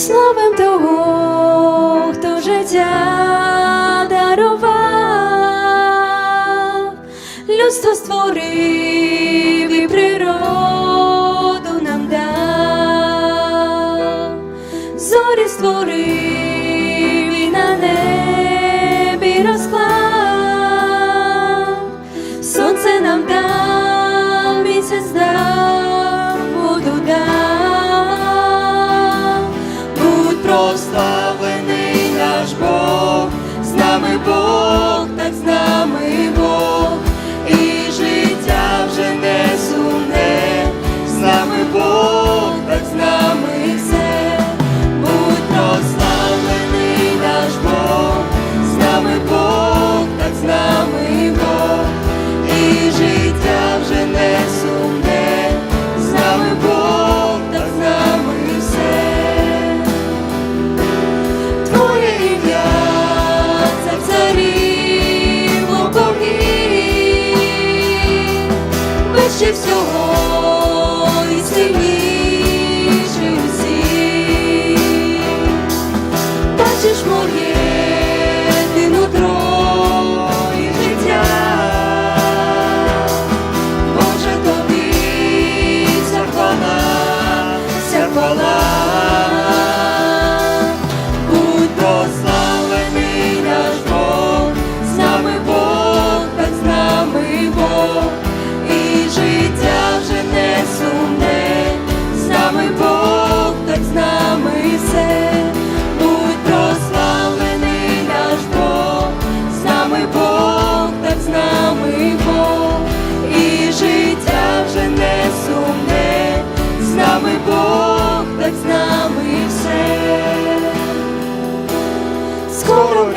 славим того, хто життя дарував, людство створив. boy. Краще всього і сильніше усіх бачиш моє ти нутро і життя, Боже тобі, церквала, церквала.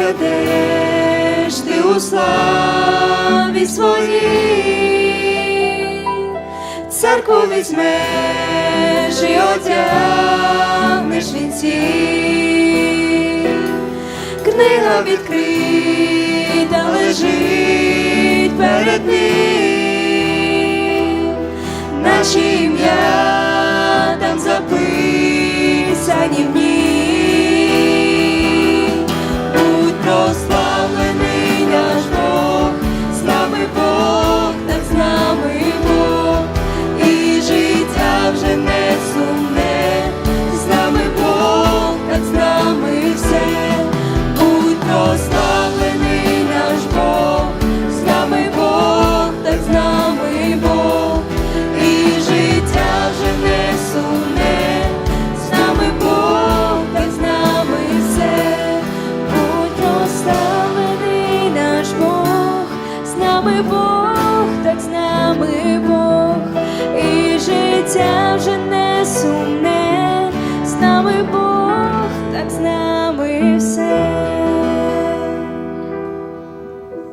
ведеш ти у славі своїй, церкву візьмеш і одягнеш вінці, книга відкрита лежить перед ним, наші ім'я. життя вже не сумне, з нами Бог, так з нами все.